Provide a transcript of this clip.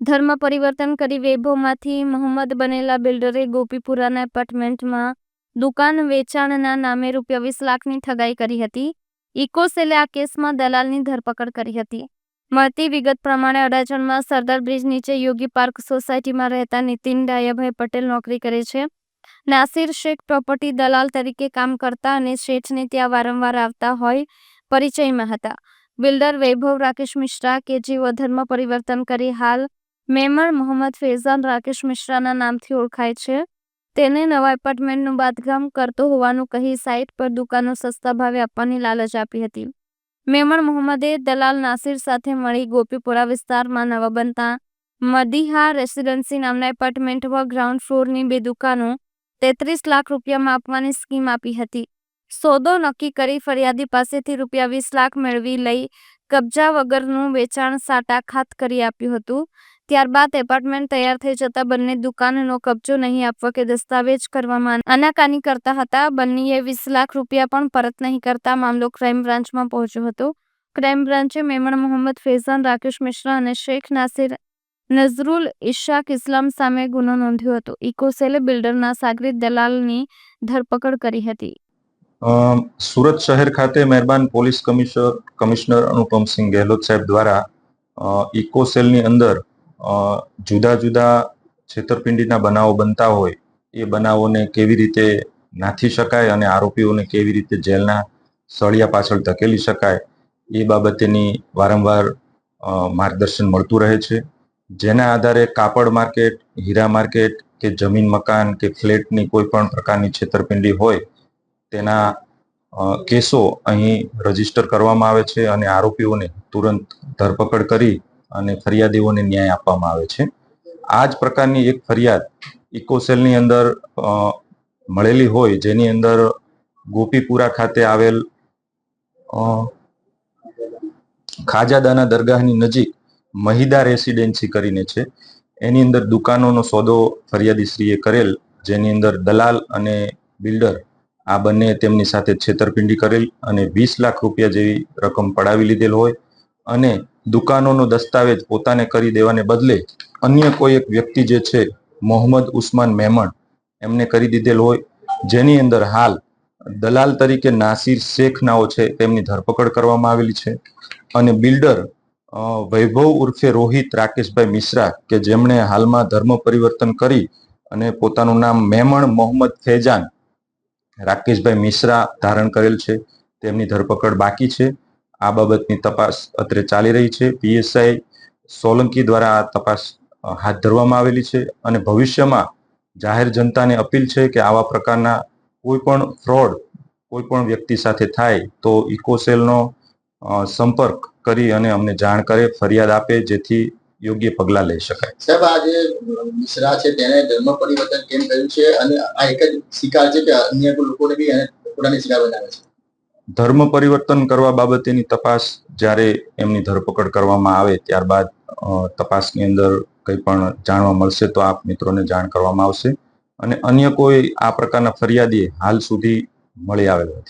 ધર્મ પરિવર્તન કરી વૈભવમાંથી મોહમ્મદ બનેલા બિલ્ડરે ગોપીપુરાના એપાર્ટમેન્ટમાં દુકાન વેચાણના નામે રૂપિયા વીસ લાખની ઠગાઈ કરી હતી. ઇકોસેલે આ કેસમાં દલાલની ધરપકડ કરી હતી. મળતી વિગત પ્રમાણે અડાજણમાં સરદાર બ્રિજ નીચે યોગી પાર્ક સોસાયટીમાં રહેતા નીતિન ડાયાભાઈ પટેલ નોકરી કરે છે. નાસિર શેખ પ્રોપર્ટી દલાલ તરીકે કામ કરતા અને શેઠને ત્યાં વારંવાર આવતા હોય પરિચયમાં હતા. બિલ્ડર વૈભવ રાકેશ મિશ્રા કે જેઓ ધર્મ પરિવર્તન કરી હાલ મેમણ મોહમ્મદ ફેઝાન રાકેશ મિશ્રાના નામથી ઓળખાય છે. તેને નવા એપાર્ટમેન્ટનું બાંધકામ કરતો હોવાનું કહી સાઇટ પર દુકાનો સસ્તા ભાવે આપવાની લાલચ આપી હતી. મેમણ મોહમ્મદે દલાલ નાસિર સાથે મળી ગોપીપુરા વિસ્તારમાં નવા બનતા મદીહા રેસિડેન્સી નામના એપાર્ટમેન્ટમાં ગ્રાઉન્ડ ફ્લોરની બે દુકાનો તેત્રીસ લાખ રૂપિયામાં આપવાની સ્કીમ આપી હતી. સોદો નક્કી કરી ફરિયાદી પાસેથી રૂપિયા વીસ લાખ મેળવી લઈ કબજા વગરનું વેચાણ સાટાખાત કરી આપ્યું હતું. ત્યારબાદ એપાર્ટમેન્ટ તૈયાર થઈ જતા બંને દુકાનનો કબજો નહીં આપવા કે દસ્તાવેજ કરવામાં આનાકાની કરતા હતા, બંનેએ વીસ લાખ રૂપિયા પણ પરત નહીં કરતા મામલો ક્રાઇમ બ્રાન્ચમાં પહોંચ્યો હતો. ક્રાઇમ બ્રાન્ચે મેમણ મોહમ્મદ ફૈઝાન, રાકેશ મિશ્રા અને શેખ નાસિર નઝરુલ ઇશાક ઇસ્લામ સામે ગુનો નોંધ્યો હતો. ઇકોસેલે બિલ્ડરના સાગરીત દલાલની ધરપકડ કરી હતી. સુરત શહેર ખાતે મહેરબાન police commissioner commissioner Anupamsingh Gehlot સાહેબ દ્વારા ઇકોસેલની અંદર જુદા જુદા છેતરપિંડીના બનાવો બનતા હોય, એ બનાવોને કેવી રીતે નાથી શકાય અને આરોપીઓને કેવી રીતે જેલના સળિયા પાછળ ધકેલી શકાય, એ બાબતેની વારંવાર માર્ગદર્શન મળતું રહે છે. જેના આધારે કાપડ માર્કેટ, હીરા માર્કેટ કે જમીન મકાન કે ફ્લેટની કોઈ પણ પ્રકારની છેતરપિંડી હોય, તેના કેસો અહીં રજિસ્ટર કરવામાં આવે છે અને આરોપીઓને તુરંત ધરપકડ કરી અને ફરિયાદીઓને ન્યાય આપવામાં આવે છે. આ જ પ્રકારની એક ફરિયાદ ઇકોસેલની અંદર મળેલી હોય, જેની અંદર ગોપીપુરા ખાતે આવેલ ખાજાદાના દરગાહની નજીક મહિદા રેસિડેન્સી કરીને છે. એની અંદર દુકાનોનો સોદો ફરિયાદીશ્રીએ કરેલ, જેની અંદર દલાલ અને બિલ્ડર આ બંને તેમની સાથે છેતરપિંડી કરેલ અને વીસ લાખ રૂપિયા જેવી રકમ પડાવી લીધેલ હોય અને દુકાનોનો દસ્તાવેજ પોતાને કરી દેવાને બદલે અન્ય કોઈ એક વ્યક્તિ જે છે, મોહમ્મદ ઉસ્માન મેમણ, એમને કરી દીધેલ હોય, જેની અંદર હાલ દલાલ તરીકે નાસિર શેખ નાઓ છે, તેમની ધરપકડ કરવામાં આવેલી છે. અને બિલ્ડર વૈભવ ઉર્ફે રોહિત રાકેશભાઈ મિશ્રા, કે જેમણે હાલમાં ધર્મ પરિવર્તન કરી અને પોતાનું નામ મેમણ મોહમ્મદ ફેજાન રાકેશભાઈ મિશ્રા ધારણ કરેલ છે, તેમની ધરપકડ બાકી છે. આ બાબતની તપાસ અત્રે ચાલી રહી છે. પીએસઆઈ સોલંકી દ્વારા આ તપાસ હાથ ધરવામાં આવેલી છે અને ભવિષ્યમાં જાહેર જનતાને અપીલ છે કે આવા પ્રકારના કોઈ પણ ફ્રોડ, કોઈ પણ વ્યક્તિ સાથે થાય તો ઇકોસેલનો સંપર્ક કરી અને અમને જાણ કરે, ફરિયાદ આપે, જેથી યોગ્ય પગલાં લઈ શકાય. સાહેબ, આ જે મિશ્રા છે તેને ધર્મ પરિવર્તન કેમ કર્યું છે? અને આ એક જ શિકાર છે કે અન્ય લોકોને બી પોતાની શિકાર બનાવે છે? ધર્મ પરિવર્તન કરવા બાબતેની તપાસ જ્યારે એમની ધરપકડ કરવામાં આવે ત્યારબાદ તપાસની અંદર કંઈ પણ જાણવા મળશે તો આપ મિત્રોને જાણ કરવામાં આવશે. અને અન્ય કોઈ આ પ્રકારના ફરિયાદી હાલ સુધી મળી આવેલ નથી.